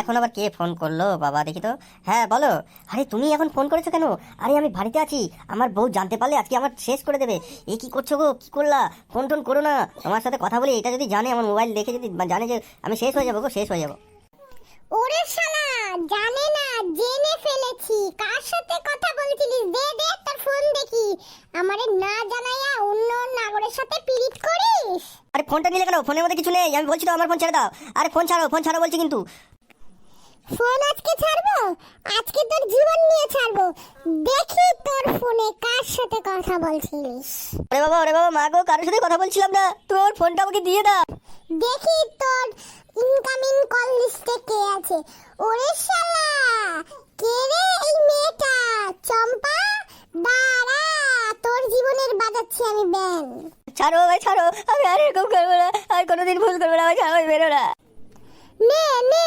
এখন আবার কে ফোন করল? বাবা দেখি তো। হ্যাঁ বলো। আরে তুমি এখন ফোন করেছ কেন? আরে আমি বাড়িতে আছি। আমার বউ জানতে পারলে আজকে আমার শেষ করে দেবে। এ কি করছ গো? কি করলা? ফোন টোন করো না। তোমার সাথে কথা বলি এটা যদি জানে আমার মোবাইল দেখে যদি জানে যে আমি শেষ হয়ে যাব গো শেষ হয়ে যাব। ওরে শালা জানে না জেনে ফেলেছি। কার সাথে কথা বলছিলিস? দে দে তোর ফোন দেখি। আমারে না জানাইয়া অন্য নাগরের সাথে পিরিত করিস? আরে ফোনটা নিলে কেন? ফোনের মধ্যে কিছু নেই। আমি বলছি তো আমার ফোন ছেড়ে দাও। আরে ফোন ছাড়ো ফোন ছাড়ো বলছি কিন্তু। ফোন আজকে ছাড়বো? আজকে তোর জীবন নিয়ে ছাড়বো। দেখি তোর ফোনে কার সাথে কথা বলছিলিস। ওরে বাবা ওরে বাবা মা গো কারোর সাথে কথা বলছিলাম না। তোর ফোনটা আমাকে দিয়ে দাও। দেখি তোর ইনকামিং কল লিস্টে কে আছে। ওরে শালা কে রে এই মেয়েটা? চম্পা? দাঁড়া তোর জীবনের বাজাচ্ছি আমি ব্যান ছাড়ো ভাই ছাড়ো। আমি আর এরকম করব না। আর কোনোদিন ভুল করব না ভাই ছাড়ো বেরো না। নে নে